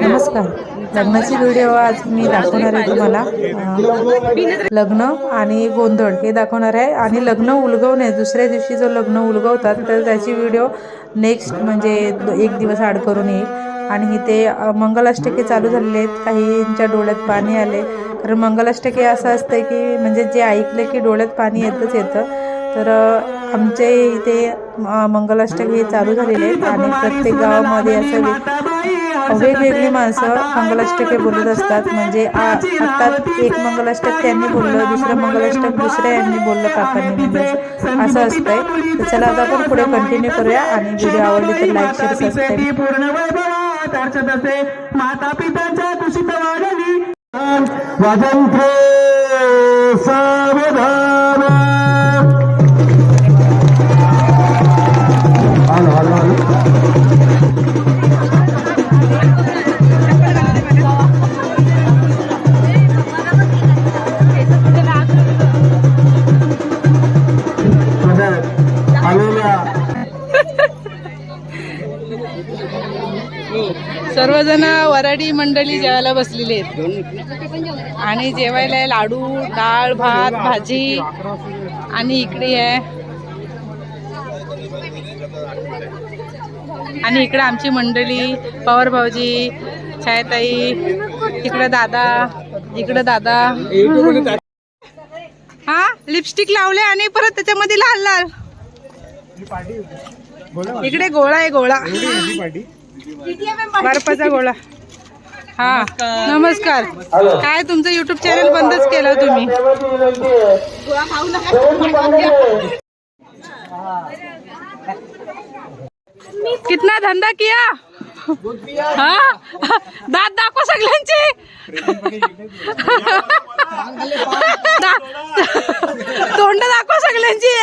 नमस्कार. लग्नाची व्हिडिओ आज मी दाखवणार आहे तुम्हाला. लग्न आणि गोंधळ हे दाखवणार आहे. आणि लग्न उलगवणे दुसऱ्या दिवशी जो लग्न उलगवतात तर त्याची व्हिडिओ नेक्स्ट म्हणजे एक दिवस आड करून येईल. आणि इथे मंगलाष्टके चालू झालेले आहेत. काहींच्या डोळ्यात पाणी आले. कारण मंगलाष्टके असं असतं की म्हणजे जे ऐकलं की डोळ्यात पाणी येतच येतं. तर आमचे इथे हे चालू झालेले आहेत आणि प्रत्येक गावामध्ये असं वेगवेगळी माणसं मंगलाष्टके बोलत असतात. म्हणजे आ- आता एक मंगलाष्टक त्यांनी बोललं दुसरं मंगलाष्टक दुसऱ्या यांनी बोललं काकांनी. म्हणजे असं असं असतंय. तर चला आता आपण पुढे कंटिन्यू करूया आणि व्हिडिओ आवडली तर लाईक शेअर सबस्क्राईब माता वाजंत्रे सर्वजण वराडी मंडळी जेवायला बसलेली आहेत. आणि जेवायला आहे लाडू डाळ भात भाजी. आणि इकडे आहे. आणि इकडे आमची मंडळी पवार भाऊजी छायाताई इकडे दादा इकडे दादा. हा लिपस्टिक लावले आणि परत त्याच्यामध्ये लाल लाल इकडे गोळा आहे गोळा. बर्फाचा गोळा. हा. नमस्कार. काय तुमचं युट्यूब चॅनल बंदच केलं हो तुम्ही? कितना धंदा किया? हा? दात दाखव सगळ्यांचे. तोंड दाखव सगळ्यांची.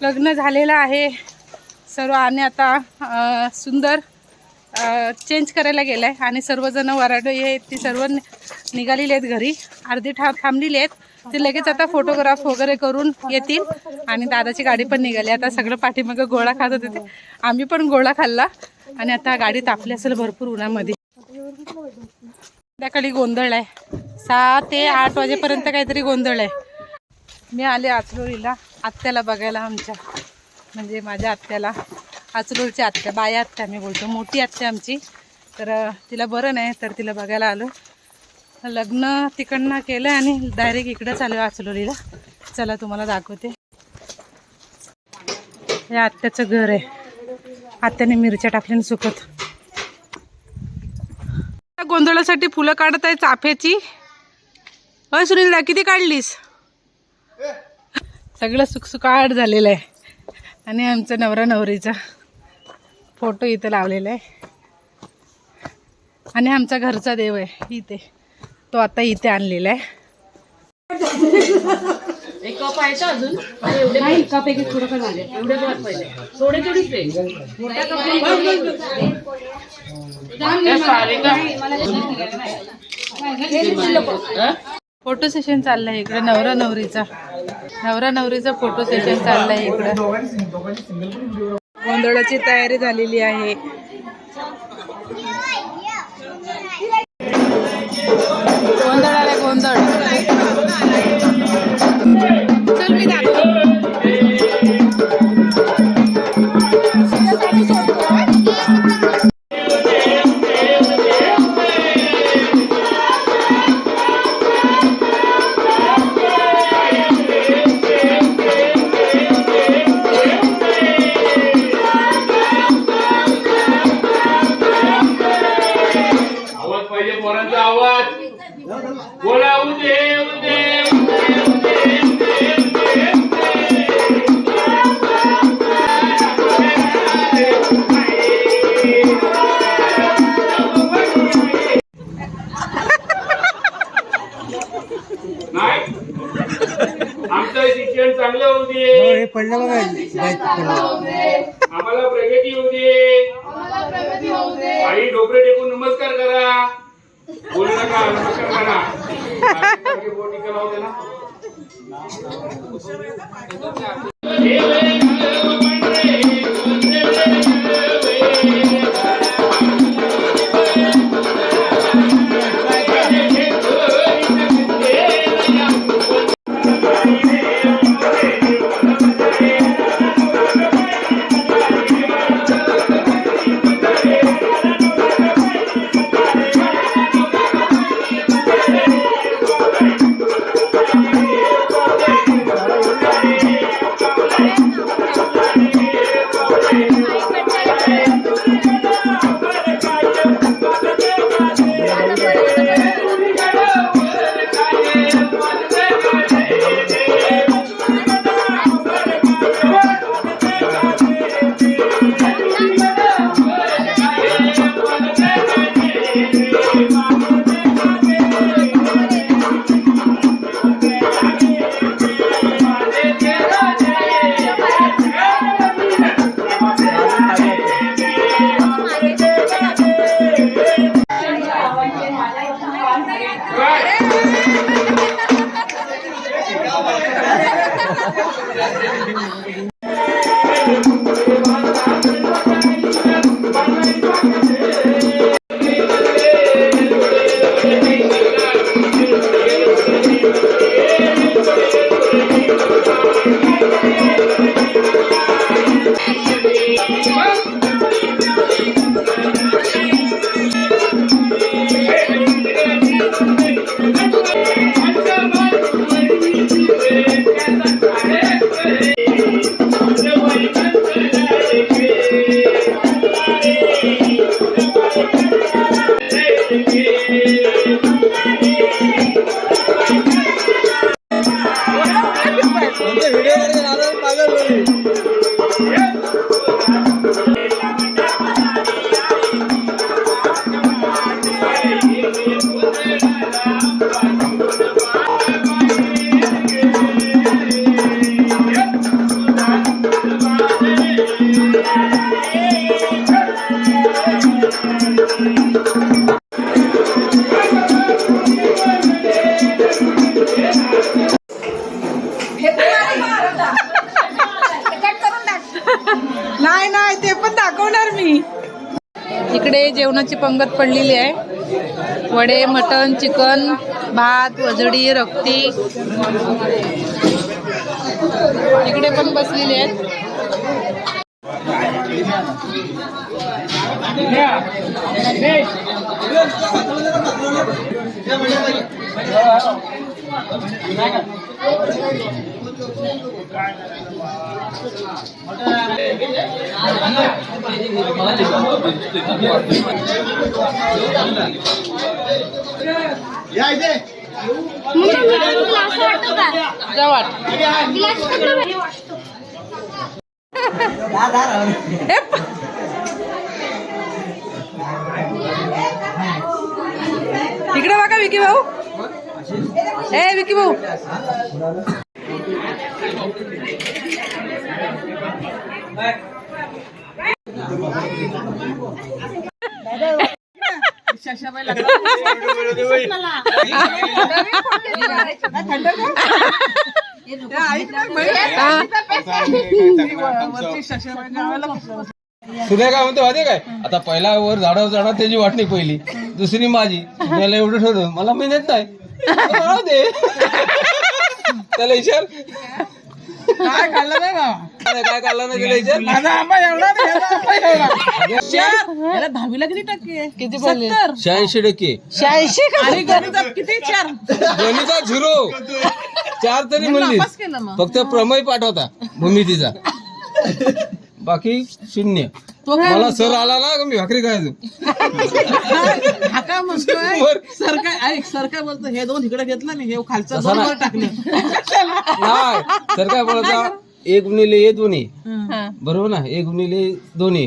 लग्न झालेलं आहे. सर्व आणि आता सुंदर चेंज करायला गेलं आहे आणि सर्वजण वराड हे ती सर्व निघालेली आहेत घरी. अर्धी ठा थांबलेली आहेत. ते लगेच आता फोटोग्राफ वगैरे करून येतील. आणि दादाची गाडी पण निघाली. आता सगळं पाठीमागं गोळा खात होते ते. आम्ही पण गोळा खाल्ला. आणि आता गाडी तापली असेल भरपूर उन्हामध्ये. संध्याकाळी गोंधळ आहे. सहा ते आठ वाजेपर्यंत काहीतरी गोंधळ आहे. मी आले आचलोरीला आत्याला बघायला आमच्या. म्हणजे माझ्या आत्याला आचरोळची आत्या बाया आत्या मी बोलतो मोठी आत्या आमची. तर अं, तिला बरं नाही तर तिला बघायला आलो. लग्न तिकडनं केलं आणि डायरेक्ट इकडंच आलो आचलोलीला चला तुम्हाला दाखवते. हे आत्याचं घर आहे. आत्याने मिरच्या टाकल्या आणि सुकत. गोंधळासाठी फुलं काढत आहे चाफ्याची. अय सुनीलदा किती काढलीस? सगळं सुकसुकाट झालेलं आहे. आणि आमचा नवरा नवरीचा फोटो इथं लावलेला आहे. आणि आमचा घरचा देव आहे इथे. तो आता इथे आणलेला आहे. कप एक एक थोडं का? झाले फोटो सेशन चाललंय इकडे नवरा नवरीचा. नवरा नवरीचा फोटो सेशन चाललंय इकडे. गोंधळाची तयारी झालेली आहे. बोला उदे उदे नाही? आमचं शिक्षण चांगलं होऊ दे. आम्हाला प्रगती होऊ दे. आई डोकरे टेकून नमस्कार करा. बोलू नका नमस्कार करा. Oh, नाही इकडे जेवणाची पंगत पडलेली आहे. वडे मटण चिकन भात वजडी रक्ती. इकडे पण बसलेले आहेत. जवळ इकडे बघा विकी भाऊ. ए विकी भाऊ. तुला काय म्हणतो माहिती काय? आता पहिला वर झाडावर झाडा त्याची वाटणी पहिली. दुसरी माझी. त्याला एवढं ठरवलं. मला मेहनत नाही. त्याला विचार. काय खाल्लं नाही काय काढला नाही माझा आंबा एवढा नाही, याचा आंबा एवढा. याला दहावीला किती टक्के? किती पडले? शहाऐंशी टक्के. शहाऐंशी आणि गणितात किती? चार. गणिता झिरो. चार तरी म्हणली फक्त प्रमय पाठवता. भूमितीचा. बाकी शून्य. मला सर आला ना का मी भाकरी खायचो? हा म्हणतोय? वर. सर काय ऐक सर काय बोलतो? हे दोन इकडे घेतलं नाही हे खालचं तसं दोन नाही. वर टाकले. नाही सर काय बोलायचा एक गुणिले हे. दोन्ही बरोबर ना? एक गुणिले दोन्ही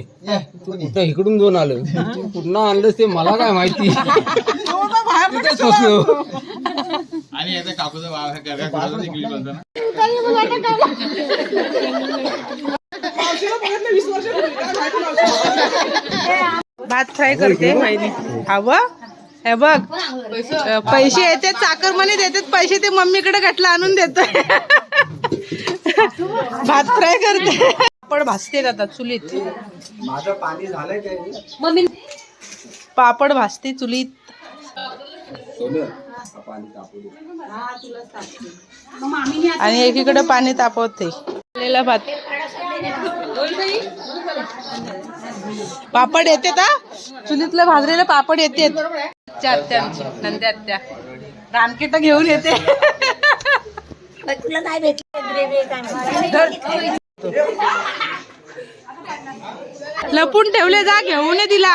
तू कुठं इकडून दोन आलं. तू कुठं आणलंस ते मला काय माहिती? तिथेच फसलो. भात फ्राय करते हवं हे बघ पैसे येते चाकर म्हणे देतात पैसे ते मम्मीकडे घटला आणून देतोय. भात फ्राय करते. पापड भाजते आता चुलीत. पापड भाजते चुलीत. आणि एकीकडे पाणी तापवते. लेला भात. पापड येते का चुलीतलं भाजलेलं पापड येते आत्यांची नंद्या आत्या. रानकेट घेऊन येते. लपून ठेवले जा घेऊन ये तिला.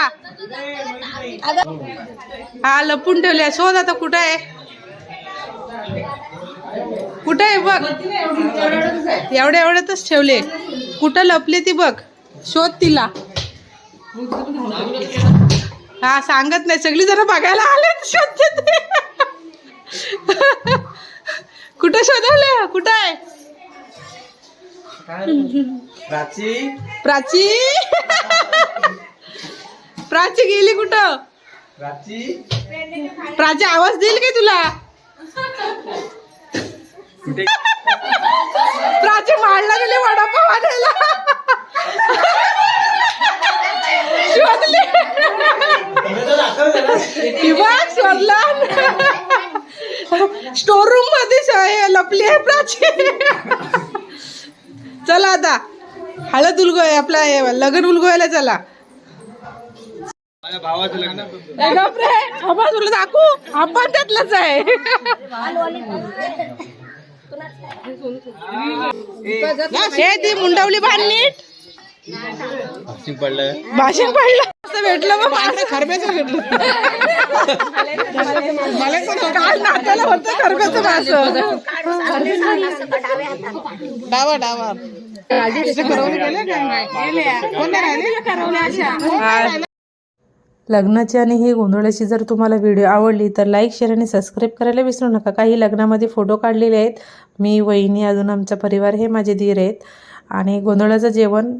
हा लपून ठेवले. शोध आता कुठं आहे. कुठं आहे बघ. एवढ्या एवढ्यातच ठेवले. कुठं लपले ती बघ. शोध तिला. हा सांगत नाही. सगळी जण बघायला आले शोधते ते. कुठं शोधवले कुठं आहे? प्राची? प्राची? प्राची गेली कुठं? प्राची? प्राची आवाज देईल काय तुला? प्राची माळला गेली वडापाव आणायला शोधले ती बघ शोधला स्टोर रूममध्ये लपली आहे प्राची चला आता हळद उलगोय आपला हे लग्न उलगोयला चला भावाचं लग्न ए आबा तुला दाखवू आपण त्यातलंच आहे ती मुंडवली बांधणीट पडलंय भाषण पाहिलं असं भेटलं मग माझं खरब्याचं भेटलं. काल नात्याला होतं खरब्याचं मासं डावा डावा. लग्नाची आणि ही गोंधळाची जर तुम्हाला व्हिडिओ आवडली तर लाईक शेअर आणि सबस्क्राईब करायला विसरू नका. काही लग्नामध्ये फोटो काढलेले आहेत. मी वहिनी अजून आमचा परिवार हे माझे धीर आहेत. आणि गोंधळाचं जेवण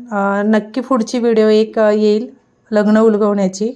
नक्की पुढची व्हिडिओ एक येईल. लग्न उलगवण्याची.